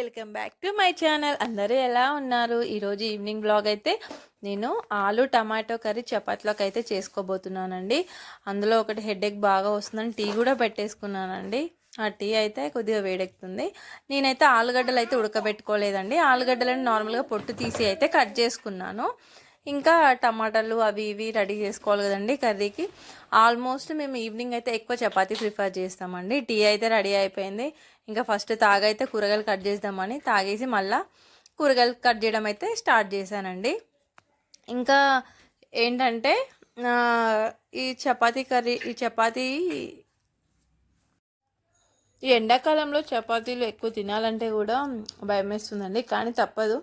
Welcome back to my channel. అందరూ ఎలా ఉన్నారు? ఈరోజు ఈవినింగ్ బ్లాగ్ అయితే నేను ఆలు టమాటో కర్రీ చపాతీలోకి అయితే చేసుకోబోతున్నానండి. అందులో ఒకటి హెడేక్ బాగా వస్తుందని టీ కూడా పెట్టేసుకున్నానండి. ఆ టీ అయితే కొద్దిగా వేడెక్కుతుంది. నేనైతే ఆలుగడ్డలు అయితే ఉడకబెట్టుకోలేదండి. ఆలుగడ్డలను నార్మల్గా పొట్టు తీసి అయితే కట్ చేసుకున్నాను. ఇంకా టమాటాలు అవి ఇవి రెడీ చేసుకోవాలి కదండి కర్రీకి. ఆల్మోస్ట్ మేము ఈవినింగ్ అయితే ఎక్కువ చపాతీ ప్రిఫర్ చేస్తామండి. టీ అయితే రెడీ అయిపోయింది. ఇంకా ఫస్ట్ తాగైతే కూరగాయలు కట్ చేద్దామని తాగేసి మళ్ళా కూరగాయలు కట్ చేయడం అయితే స్టార్ట్ చేశానండి. ఇంకా ఏంటంటే ఈ చపాతీ కర్రీ ఈ చపాతీ ఈ ఎండాకాలంలో చపాతీలు ఎక్కువ తినాలంటే కూడా భయం వేస్తుందండి కానీ తప్పదు.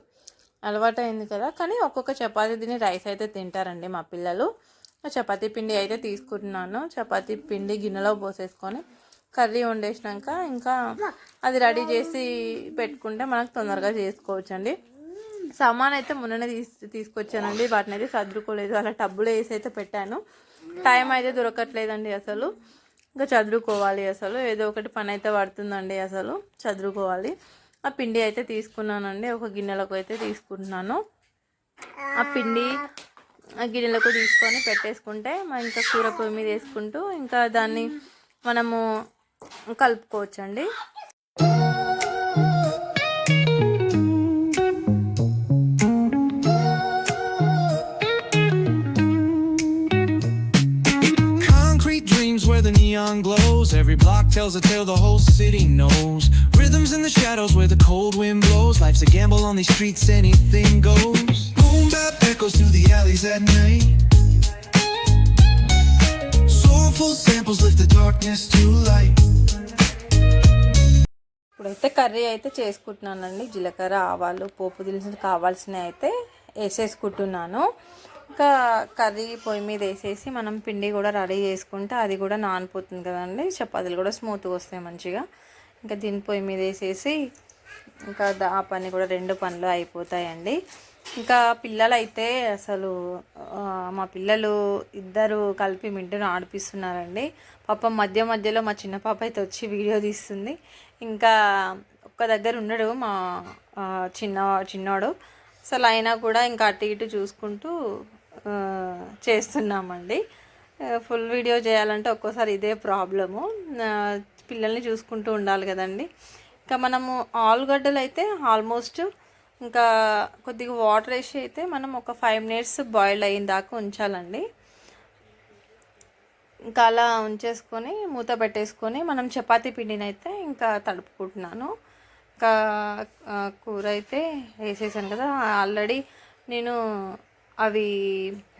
అలవాటు అయింది కదా. కానీ ఒక్కొక్క చపాతీ తిని రైస్ అయితే తింటారండి మా పిల్లలు. చపాతీ పిండి అయితే తీసుకుంటున్నాను. చపాతీ పిండి గిన్నెలో పోసేసుకొని కర్రీ వండేసినాక ఇంకా అది రెడీ చేసి పెట్టుకుంటే మనకు తొందరగా చేసుకోవచ్చు అండి సామాన్ అయితే మొన్ననే తీసు తీసుకొచ్చానండి. వాటిని అయితే చదువుకోలేదు అలా టబ్బులో వేసి అయితే పెట్టాను. టైం అయితే దొరకట్లేదండి అసలు. ఇంకా చదువుకోవాలి అసలు. ఏదో ఒకటి పని అయితే పడుతుందండి అసలు. చదువుకోవాలి. ఆ పిండి అయితే తీసుకున్నానండి. ఒక గిన్నెలకు అయితే తీసుకుంటున్నాను. ఆ పిండి ఆ గిన్నెలకు తీసుకొని పెట్టేసుకుంటే మనం ఇంకా కూర పొయ్యి మీద వేసుకుంటూ ఇంకా దాన్ని మనము కలుపుకోవచ్చండి. Every block tells a tale the whole city knows. Rhythms in the shadows where the cold wind blows. Life's a gamble on these streets, anything goes. Boom bap echoes through the alleys at night. Soulful samples lift the darkness to light. ఇప్పుడైతే curry అయితే చేసుకుంటున్నానండి జీలకర్ర ఆవాలు పోపు దినుసులు కావాల్సినవి అయితే వేసేసుకుంటున్నాను ఇంకా కర్రీ పొయ్యి మీద వేసేసి మనం పిండి కూడా రెడీ చేసుకుంటే అది కూడా నానిపోతుంది కదండి. చపాతీలు కూడా స్మూత్గా వస్తాయి మంచిగా. ఇంకా దీని పొయ్యి మీద వేసేసి ఇంకా ఆ పని కూడా రెండు పనులు అయిపోతాయండి. ఇంకా పిల్లలైతే అసలు మా పిల్లలు ఇద్దరు కలిపి మింటును ఆడిపిస్తున్నారండి. పాపం మధ్య మధ్యలో మా చిన్న పాప అయితే వచ్చి వీడియో తీస్తుంది. ఇంకా ఒక్క దగ్గర ఉండడు మా చిన్న చిన్నోడు. అసలు అయినా కూడా ఇంకా అటు ఇటు చూసుకుంటూ చేస్తున్నామండి. ఫుల్ వీడియో చేయాలంటే ఒక్కోసారి ఇదే ప్రాబ్లము. పిల్లల్ని చూసుకుంటూ ఉండాలి కదండి. ఇంకా మనము ఆలుగడ్డలు అయితే ఆల్మోస్ట్ ఇంకా కొద్దిగా వాటర్ వేసి అయితే మనం ఒక ఫైవ్ మినిట్స్ బాయిల్ అయిన దాకా ఉంచాలండి. ఇంకా అలా ఉంచేసుకొని మూత పెట్టేసుకొని మనం చపాతీ పిండిని అయితే ఇంకా తడుపుకుంటున్నాను. ఇంకా కూర అయితే వేసేసాను కదా. ఆల్రెడీ నేను అవి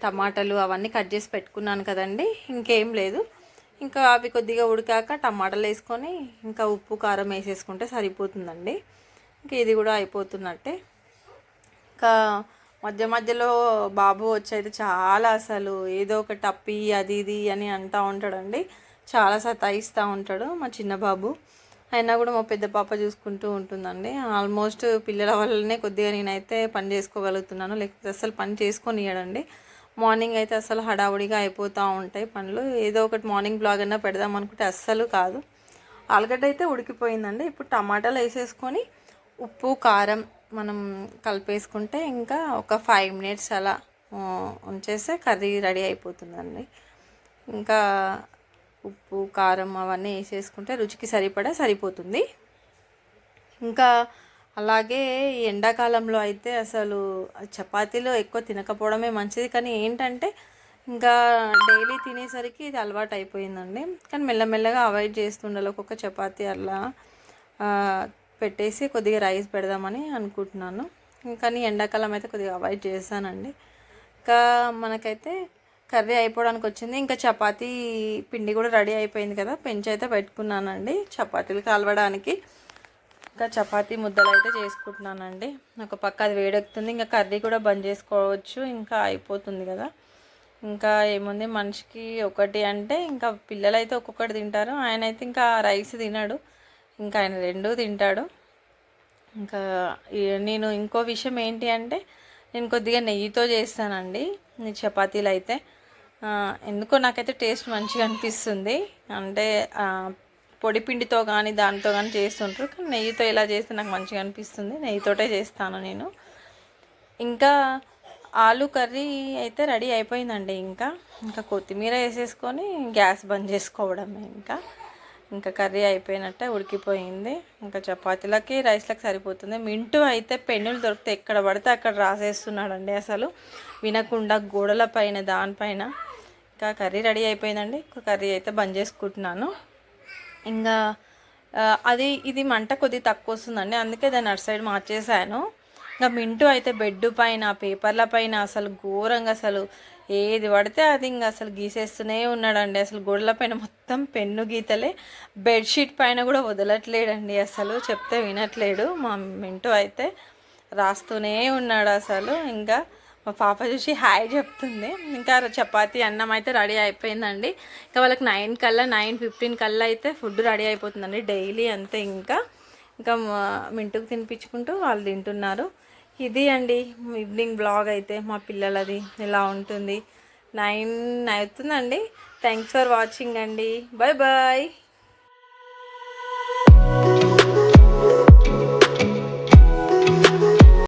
టమాటాలు అవన్నీ కట్ చేసి పెట్టుకున్నాను కదండి. ఇంకేం లేదు. ఇంకా అవి కొద్దిగా ఉడికాక టమాటాలు వేసుకొని ఇంకా ఉప్పు కారం వేసేసుకుంటే సరిపోతుందండి. ఇంకా ఇది కూడా అయిపోతున్నట్టే. ఇంకా మధ్య మధ్యలో బాబు వచ్చైతే చాలా అసలు ఏదో ఒక టప్పి అది ఇది అని అంటూ ఉంటాడండి. చాలా సతాయిస్తూ ఉంటాడు మా చిన్న బాబు. అయినా కూడా మా పెద్ద పాప చూసుకుంటూ ఉంటుందండి. ఆల్మోస్ట్ పిల్లల వల్లనే కొద్దిగా నేనైతే పని చేసుకోగలుగుతున్నాను. లేకపోతే అసలు పని చేసుకొని ఇవ్వడండి మార్నింగ్ అయితే అసలు హడావుడిగా అయిపోతూ ఉంటాయి పనులు. ఏదో ఒకటి మార్నింగ్ బ్లాగ్ అయినా పెడదాం అనుకుంటే అస్సలు కాదు. ఆలుగడ్డ అయితే ఉడికిపోయిందండి. ఇప్పుడు టమాటాలు వేసేసుకొని ఉప్పు కారం మనం కలిపేసుకుంటే ఇంకా ఒక ఫైవ్ మినిట్స్ అలా ఉంచేస్తే కర్రీ రెడీ అయిపోతుందండి. ఇంకా ఉప్పు కారం అవన్నీ వేసేసుకుంటే రుచికి సరిపడా సరిపోతుంది. ఇంకా అలాగే ఈ ఎండాకాలంలో అయితే అసలు చపాతీలు ఎక్కువ తినకపోవడమే మంచిది. కానీ ఏంటంటే ఇంకా డైలీ తినేసరికి ఇది అలవాటు అయిపోయిందండి. కానీ మెల్లమెల్లగా అవాయిడ్ చేస్తుండాలి ఒక్కొక్క చపాతీ అలా పెట్టేసి కొద్దిగా రైస్ పెడదామని అనుకుంటున్నాను. కానీ ఎండాకాలం అయితే కొద్దిగా అవాయిడ్ చేస్తానండి. ఇంకా మనకైతే కర్రీ అయిపోవడానికి వచ్చింది ఇంకా చపాతీ పిండి కూడా రెడీ అయిపోయింది కదా. పెంచి అయితే పెట్టుకున్నానండి. చపాతీలు కాలవడానికి. ఇంకా చపాతీ ముద్దలు అయితే చేసుకుంటున్నానండి. ఒక పక్క అది వేడెక్కుతుంది. ఇంకా కర్రీ కూడా బంద్ చేసుకోవచ్చు. ఇంకా అయిపోతుంది కదా. ఇంకా ఏముంది? మనిషికి ఒకటి అంటే ఇంకా పిల్లలు అయితే ఒక్కొక్కటి తింటారు. ఆయన అయితే ఇంకా రైస్ తినడు. ఇంకా ఆయన రెండూ తింటాడు. ఇంకా నేను ఇంకో విషయం ఏంటి అంటే నేను కొద్దిగా నెయ్యితో చేస్తానండి. చపాతీలు అయితే ఎందుకో నాకైతే టేస్ట్ మంచిగా అనిపిస్తుంది. అంటే పొడి పిండితో కానీ దానితో కానీ చేస్తుంటారు. కానీ నెయ్యితో ఇలా చేస్తే నాకు మంచిగా అనిపిస్తుంది. నెయ్యితోటే చేస్తాను నేను. ఇంకా ఆలు కర్రీ అయితే రెడీ అయిపోయిందండి ఇంకా. ఇంకా కొత్తిమీర వేసేసుకొని గ్యాస్ బంద్ చేసుకోవడమే ఇంకా. ఇంకా కర్రీ అయిపోయినట్టే ఉడికిపోయింది. ఇంకా చపాతీలకి రైస్లకు సరిపోతుంది. మింటూ అయితే పెన్నులు దొరికితే ఎక్కడ పడితే అక్కడ రాసేస్తున్నాడండి అసలు. వినకుండా గోడల పైన దానిపైన. ఇంకా కర్రీ రెడీ అయిపోయిందండి. ఇంకా కర్రీ అయితే బంద్ చేసుకుంటున్నాను. ఇంకా అది ఇది మంట కొద్దిగా తక్కువ వస్తుందండి. అందుకే దాన్ని అటు సైడ్ మార్చేసాను. ఇంకా మింటూ అయితే బెడ్ పైన పేపర్ల పైన అసలు ఘోరంగా అసలు ఏది పడితే అది ఇంకా అసలు గీసేస్తూనే ఉన్నాడండి. అసలు గోడల పైన మొత్తం పెన్ను గీతలే. బెడ్షీట్ పైన కూడా వదలట్లేడండి. అసలు చెప్తే వినట్లేడు. మా మింటూ అయితే రాస్తూనే ఉన్నాడు అసలు. ఇంకా మా పాప చూసి హాయ్ చెప్తుంది. ఇంకా చపాతీ అన్నం అయితే రెడీ అయిపోయిందండి. ఇంకా వాళ్ళకి నైన్ కల్లా నైన్ ఫిఫ్టీన్ కల్లా అయితే ఫుడ్ రెడీ అయిపోతుందండి డైలీ అంతే ఇంకా. ఇంకా మింటుకు తినిపించుకుంటూ వాళ్ళు తింటున్నారు. ఇది అండి ఈవినింగ్ బ్లాగ్ అయితే మా పిల్లలది ఇలా ఉంటుంది. నైన్ అవుతుందండి. థ్యాంక్స్ ఫర్ వాచింగ్ అండి. Bye bye